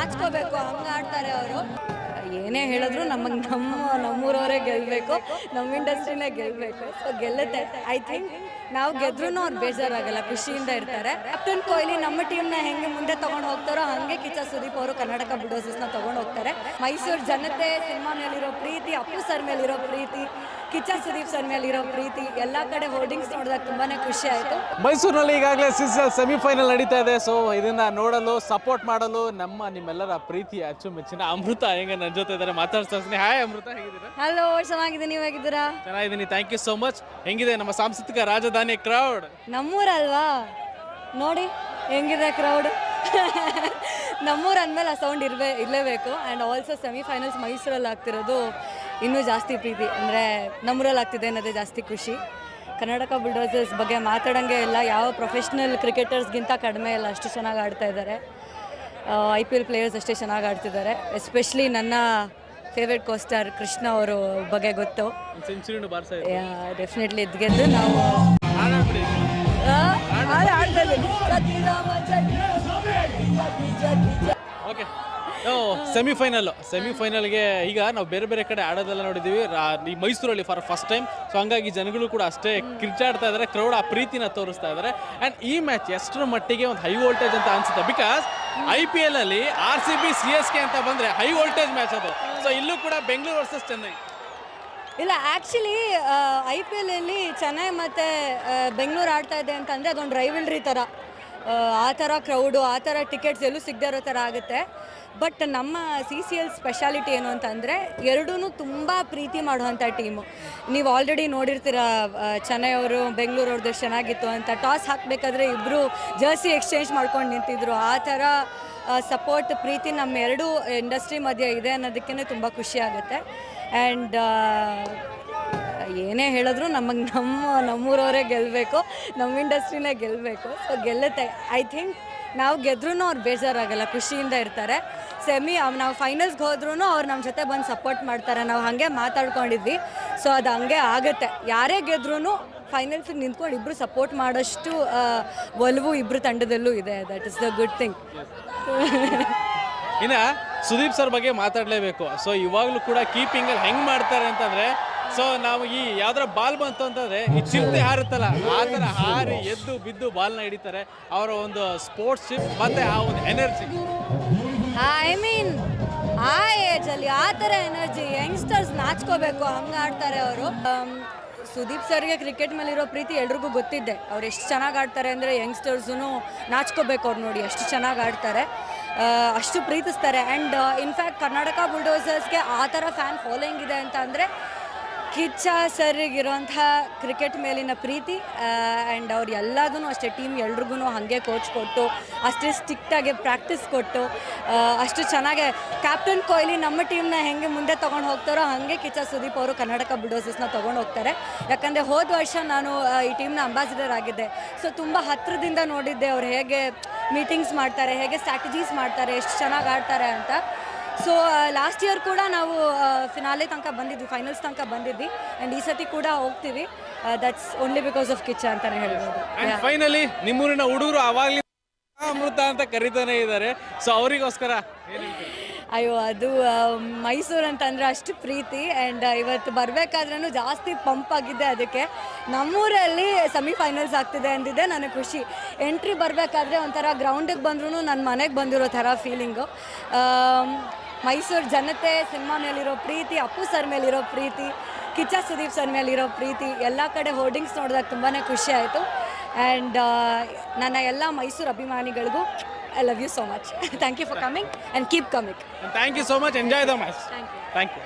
ನಾಚ್ಕೋಬೇಕು ಹಂಗೆ ಆಡ್ತಾರೆ ಅವರು. ಏನೇ ಹೇಳಿದ್ರು ನಮಗೆ ನಮ್ಮ ನಮ್ಮೂರವರೇ ಗೆಲ್ಲಬೇಕು ನಮ್ಮ ಇಂಡಸ್ಟ್ರಿನೇ ಗೆಲ್ಲಬೇಕು ಸೊ ಗೆಲ್ಲುತ್ತೆ. ಐ ಥಿಂಕ್ ನಾವು ಗೆದ್ರೂ ಅವ್ರು ಬೇಜಾರಾಗಲ್ಲ, ಖುಷಿಯಿಂದ ಇರ್ತಾರೆ. ಕ್ಯಾಪ್ಟನ್ ಕೊಹ್ಲಿ ನಮ್ಮ ಟೀಮ್ನ ಹೆಂಗೆ ಮುಂದೆ ತಗೊಂಡು ಹೋಗ್ತಾರೋ ಹಂಗೆ ಕಿಚ್ಚ ಸುದೀಪ್ ಅವರು ಕರ್ನಾಟಕ ಬುಡೋಸಸ್ನ ತಗೊಂಡು ಹೋಗ್ತಾರೆ. ಮೈಸೂರು ಜನತೆ ಸಿನಿಮಾ ಮೇಲಿರೋ ಪ್ರೀತಿ, ಅಪ್ಪು ಸರ್ ಮೇಲಿರೋ ಪ್ರೀತಿ, ಕಿಚ್ಚ ಸುದೀಪ್ ಸರ್ ಮೇಲಿರೋ ಪ್ರೀತಿ, ಎಲ್ಲ ಕಡೆ ಹೋರ್ಡಿಂಗ್ಸ್ ನೋಡಿದಾಗ ತುಂಬಾನೇ ಖುಷಿ ಆಯಿತು. ಮೈಸೂರಿನಲ್ಲಿ ಈಗಾಗಲೇ ಸಿಸಿಎಲ್ ಸೆಮಿಫೈನಲ್ ನಡೀತಾ ಇದೆ. ಸೊ ಇದನ್ನ ನೋಡಲು ಸಪೋರ್ಟ್ ಮಾಡಲು ನಮ್ಮ ನಿಮ್ಮೆಲ್ಲರ ಪ್ರೀತಿ ಅಚ್ಚುಮೆಚ್ಚಿನ ಅಮೃತ. ಹೆಂಗೆ ನನ್ನ ಜೊತೆ ಇದ್ದಾರೆ. ಮಾತಾಡ್ತೀನಿ ಹಾಯ್ ಅಮೃತ. ಹೇಗಿದ್ದೀರಾ? ಹಲೋ ಚೆನ್ನಾಗಿದೆ. ನೀವು ಹೇಗಿದ್ದೀರಾ? ಚೆನ್ನಾಗಿದ್ದೀನಿ. ಥ್ಯಾಂಕ್ ಯು ಸೋ ಮಚ್ ಹೆಂಗಿದೆ ನಮ್ಮ ಸಾಂಸ್ಕೃತಿಕ ರಾಜಧಾನಿ ಕ್ರೌಡ್ ನಮ್ಮೂರಲ್ವಾ? ನೋಡಿ ಹೆಂಗಿದೆ ಕ್ರೌಡ್ ನಮ್ಮೂರು ಅಂದಮೇಲೆ ಆ ಸೌಂಡ್ ಇರಬೇ ಇರಲೇಬೇಕು. ಆ್ಯಂಡ್ ಆಲ್ಸೋ ಸೆಮಿಫೈನಲ್ಸ್ ಮೈಸೂರಲ್ಲಿ ಆಗ್ತಿರೋದು ಇನ್ನೂ ಜಾಸ್ತಿ ಪ್ರೀತಿ. ಅಂದರೆ ನಮ್ಮೂರಲ್ಲಿ ಆಗ್ತಿದೆ ಅನ್ನೋದೇ ಜಾಸ್ತಿ ಖುಷಿ. ಕರ್ನಾಟಕ ಬುಲ್ಡೋಸರ್ಸ್ ಬಗ್ಗೆ ಮಾತಾಡೋಂಗೆ ಇಲ್ಲ. ಯಾವ ಪ್ರೊಫೆಷ್ನಲ್ ಕ್ರಿಕೆಟರ್ಸ್ಗಿಂತ ಕಡಿಮೆ ಇಲ್ಲ. ಅಷ್ಟು ಚೆನ್ನಾಗಿ ಆಡ್ತಾ ಇದ್ದಾರೆ. ಐ ಪಿ ಎಲ್ ಪ್ಲೇಯರ್ಸ್ ಅಷ್ಟೇ ಚೆನ್ನಾಗಿ ಆಡ್ತಿದ್ದಾರೆ. ಎಸ್ಪೆಷಲಿ ನನ್ನ ಫೇವ್ರೆಟ್ ಕೋಸ್ಟಾರ್ ಕೃಷ್ಣ ಅವರು ಬಗ್ಗೆ ಗೊತ್ತು. ಡೆಫಿನೆಟ್ಲಿ ಇದ್ ಗೆದ್ದು ನಾವು ಸೆಮಿಫೈನಲ್ ಸೆಮಿಫೈನಲ್ಗೆ ಈಗ ನಾವು ಬೇರೆ ಬೇರೆ ಕಡೆ ಆಡೋದೆಲ್ಲ ನೋಡಿದ್ದೀವಿ ಈ ಮೈಸೂರಲ್ಲಿ ಫಾರ್ ಫಸ್ಟ್ ಟೈಮ್ ಸೊ ಹಂಗಾಗಿ ಜನಗಳು ಕೂಡ ಅಷ್ಟೇ ಕಿರ್ಚಾಡ್ತಾ ಇದ್ದಾರೆ ಕ್ರೌಡ್ ಆ ಪ್ರೀತಿನ ತೋರಿಸ್ತಾ ಇದ್ದಾರೆ ಆ್ಯಂಡ್ ಈ ಮ್ಯಾಚ್ ಎಷ್ಟರ ಮಟ್ಟಿಗೆ ಒಂದು ಹೈ ವೋಲ್ಟೇಜ್ ಅಂತ ಅನ್ಸುತ್ತೆ? ಬಿಕಾಸ್ ಐ ಪಿ ಎಲ್ ಅಲ್ಲಿ R C B C S K ಅಂತ ಬಂದ್ರೆ ಹೈ ವೋಲ್ಟೇಜ್ ಮ್ಯಾಚ್ ಅದು. ಸೊ ಇಲ್ಲೂ ಕೂಡ ಬೆಂಗಳೂರು ವರ್ಸಸ್ ಚೆನ್ನೈ ಇಲ್ಲ ಆ್ಯಕ್ಚುಲಿ ಐ ಪಿ ಎಲ್ಲಿ ಚೆನ್ನೈ ಮತ್ತು ಬೆಂಗಳೂರು ಆಡ್ತಾ ಇದೆ ಅಂತಂದರೆ ಅದೊಂದು ರೈವಲ್ರಿ ಥರ ಆ, ಥರ ಕ್ರೌಡು ಆ ಥರ ಟಿಕೆಟ್ಸ್ ಎಲ್ಲೂ ಸಿಗದೇ ಇರೋ ಥರ ಆಗುತ್ತೆ. ಬಟ್ ನಮ್ಮ ಸಿ ಸಿ ಎಲ್ ಸ್ಪೆಷಾಲಿಟಿ ಏನು ಅಂತಂದರೆ ಎರಡೂ ತುಂಬ ಪ್ರೀತಿ ಮಾಡುವಂಥ ಟೀಮು ನೀವು ಆಲ್ರೆಡಿ ನೋಡಿರ್ತೀರ ಚೆನ್ನೈ ಅವರು ಬೆಂಗಳೂರು ಅವ್ರದ್ದು ಚೆನ್ನಾಗಿತ್ತು ಅಂತ ಟಾಸ್ ಹಾಕಬೇಕಾದ್ರೆ ಇಬ್ಬರು ಜರ್ಸಿ ಎಕ್ಸ್ಚೇಂಜ್ ಮಾಡ್ಕೊಂಡು ನಿಂತಿದ್ರು. ಆ ಥರ ಸಪೋರ್ಟ್ ಪ್ರೀತಿ ನಮ್ಮ ಎರಡೂ ಇಂಡಸ್ಟ್ರಿ ಮಧ್ಯೆ ಇದೆ ಅನ್ನೋದಕ್ಕೇ ತುಂಬ ಖುಷಿ ಆಗುತ್ತೆ. ಆ್ಯಂಡ್ ಏನೇ ಹೇಳಿದ್ರು ನಮಗೆ ನಮ್ಮ ನಮ್ಮೂರವರೇ ಗೆಲ್ಲಬೇಕು ನಮ್ಮ ಇಂಡಸ್ಟ್ರಿನೇ ಗೆಲ್ಲಬೇಕು ಸೊ ಗೆಲ್ಲುತ್ತೆ. ಐ ಥಿಂಕ್ ನಾವು ಗೆದ್ರೂ ಅವ್ರು ಬೇಜಾರಾಗಲ್ಲ, ಖುಷಿಯಿಂದ ಇರ್ತಾರೆ. ಸೆಮಿ ನಾವು ಫೈನಲ್ಸ್ಗೆ ಹೋದ್ರೂ ಅವ್ರು ನಮ್ಮ ಜೊತೆ ಬಂದು ಸಪೋರ್ಟ್ ಮಾಡ್ತಾರೆ. ನಾವು ಹಾಗೆ ಮಾತಾಡ್ಕೊಂಡಿದ್ವಿ. ಸೊ ಅದು ಹಂಗೆ ಆಗುತ್ತೆ. ಯಾರೇ ಗೆದ್ರೂ ಫೈನಲ್ಸಿಗೆ ನಿಂತ್ಕೊಂಡು ಇಬ್ಬರು ಸಪೋರ್ಟ್ ಮಾಡೋಷ್ಟು ಒಲವು ಇಬ್ಬರು ತಂಡದಲ್ಲೂ ಇದೆ. That is the good thing ಇನ್ನ ಸುದೀಪ್ ಸರ್ ಬಗ್ಗೆ ಮಾತಾಡಲೇಬೇಕು. ಸೊ ಇವಾಗಲೂ ಕೂಡ ಕೀಪಿಂಗ್ ಹೆಂಗೆ ಹೆಂಗ್ ಮಾಡ್ತಾರೆ ಅಂತಂದ್ರೆ ಸೊ ನಾವು ಈ ಯಾವ್ದಾರ ಬಾಲ್ ಬಂತು ಅಂತಂದ್ರೆ ಈ ಚಿರತೆ ಹಾರುತ್ತಲ್ಲ, ಆ ಥರ ಹಾರಿ ಎದ್ದು ಬಿದ್ದು ಬಾಲ್ನ ಹಿಡಿತಾರೆ ಅವರ ಒಂದು ಸ್ಪೋರ್ಟ್ಸ್ ಶಿಪ್ ಮತ್ತೆ ಆ ಒಂದು ಎನರ್ಜಿ ಐ ಮೀನ್ ಆ ಏಜಲ್ಲಿ ಆ ಥರ ಎನರ್ಜಿ ಯಂಗ್ಸ್ಟರ್ಸ್ ನಾಚ್ಕೋಬೇಕು, ಹಂಗೆ ಆಡ್ತಾರೆ ಅವರು. ಸುದೀಪ್ ಸರ್ಗೆ ಕ್ರಿಕೆಟ್ ಮೇಲಿರೋ ಪ್ರೀತಿ ಎಲ್ರಿಗೂ ಗೊತ್ತಿದ್ದೆ. ಅವ್ರು ಎಷ್ಟು ಚೆನ್ನಾಗಿ ಆಡ್ತಾರೆ ಅಂದರೆ ಯಂಗ್ಸ್ಟರ್ಸೂ ನಾಚ್ಕೋಬೇಕು ಅವ್ರು ನೋಡಿ ಎಷ್ಟು ಚೆನ್ನಾಗಿ ಆಡ್ತಾರೆ. ಅಷ್ಟು ಪ್ರೀತಿಸ್ತಾರೆ. ಆ್ಯಂಡ್ ಇನ್ಫ್ಯಾಕ್ಟ್ ಕರ್ನಾಟಕ ಬುಲ್ಡೋಸರ್ಸ್ಗೆ ಆ ಥರ ಫ್ಯಾನ್ ಫಾಲೋಯಿಂಗ್ ಇದೆ ಅಂತ ಅಂದರೆ ಕಿಚ್ಚ ಸರ್ಗಿರೋಂಥ ಕ್ರಿಕೆಟ್ ಮೇಲಿನ ಪ್ರೀತಿ ಆ್ಯಂಡ್ ಅವ್ರು ಎಲ್ಲದೂ ಅಷ್ಟೇ ಟೀಮ್ ಎಲ್ರಿಗೂ ಹಾಗೆ ಕೋಚ್ ಕೊಟ್ಟು, ಅಷ್ಟೇ ಸ್ಟಿಕ್ಟಾಗಿ ಪ್ರಾಕ್ಟೀಸ್ ಕೊಟ್ಟು ಅಷ್ಟು ಚೆನ್ನಾಗೆ ಕ್ಯಾಪ್ಟನ್ ಕೊಹ್ಲಿ ನಮ್ಮ ಟೀಮ್ನ ಹೆಂಗೆ ಮುಂದೆ ತೊಗೊಂಡು ಹೋಗ್ತಾರೋ ಹಾಗೆ ಕಿಚ್ಚ ಸುದೀಪ್ ಅವರು ಕರ್ನಾಟಕ ಬುಲ್ಡೋಸಸ್ನ ತೊಗೊಂಡು ಹೋಗ್ತಾರೆ. ಯಾಕಂದರೆ ಹೋದ ವರ್ಷ ನಾನು ಈ ಟೀಮ್ನ ಅಂಬಾಸಿಡರ್ ಆಗಿದ್ದೆ. ಸೊ ತುಂಬ ಹತ್ತಿರದಿಂದ ನೋಡಿದ್ದೆ ಅವ್ರು ಹೇಗೆ ಮೀಟಿಂಗ್ಸ್ ಮಾಡ್ತಾರೆ, ಹೇಗೆ ಸ್ಟ್ರಾಟಜೀಸ್ ಮಾಡ್ತಾರೆ, ಎಷ್ಟು ಚೆನ್ನಾಗಿ ಆಡ್ತಾರೆ ಅಂತ. ಸೊ ಲಾಸ್ಟ್ ಇಯರ್ ಕೂಡ ನಾವು ಫಿನಾಲೆ ತನಕ ಬಂದಿದ್ವಿ ಫೈನಲ್ಸ್ ತನಕ ಬಂದಿದ್ವಿ. ಆ್ಯಂಡ್ ಈ ಸತಿ ಕೂಡ ಹೋಗ್ತೀವಿ. That's only because of Kichcha ಅಂತಲೇ ಹೇಳ್ಬೋದು. ಅಂಡ್ ಫೈನಲಿ ನಿಮ್ಮೂರಿನ ಹುಡುಗರು ಆವಾಗಲೇ ಅಮೃತ ಅಂತ ಕರಿತಾನೆ ಇದ್ದಾರೆ. ಸೊ ಅವರಿಗೋಸ್ಕರ ಅಯ್ಯೋ ಅದು ಮೈಸೂರು ಅಂತಂದರೆ ಅಷ್ಟು ಪ್ರೀತಿ. ಆ್ಯಂಡ್ ಇವತ್ತು ಬರಬೇಕಾದ್ರೂ ಜಾಸ್ತಿ ಪಂಪ್ ಆಗಿದೆ ಅದಕ್ಕೆ. ನಮ್ಮೂರಲ್ಲಿ ಸೆಮಿಫೈನಲ್ಸ್ ಆಗ್ತಿದೆ ಅಂದಿದೆ ನನಗೆ ಖುಷಿ. ಎಂಟ್ರಿ ಬರಬೇಕಾದ್ರೆ ಒಂಥರ ಗ್ರೌಂಡಿಗೆ ಬಂದ್ರೂ ನನ್ನ ಮನೆಗೆ ಬಂದಿರೋ ಥರ ಫೀಲಿಂಗು ಮೈಸೂರು ಜನತೆ ಸಿನಿಮಾ ಮೇಲಿರೋ ಪ್ರೀತಿ ಅಪ್ಪು ಸರ್ ಮೇಲಿರೋ ಪ್ರೀತಿ ಕಿಚ್ಚ ಸುದೀಪ್ ಸರ್ ಮೇಲಿರೋ ಪ್ರೀತಿ ಎಲ್ಲ ಕಡೆ ಹೋರ್ಡಿಂಗ್ಸ್ ನೋಡಿದಾಗ ತುಂಬಾ ಖುಷಿ ಆಯಿತು. ಆ್ಯಂಡ್ ನನ್ನ ಎಲ್ಲ Mysuru ಅಭಿಮಾನಿಗಳಿಗೂ I love you so much thank you for coming and keep coming thank you so much enjoy the match thank you thank you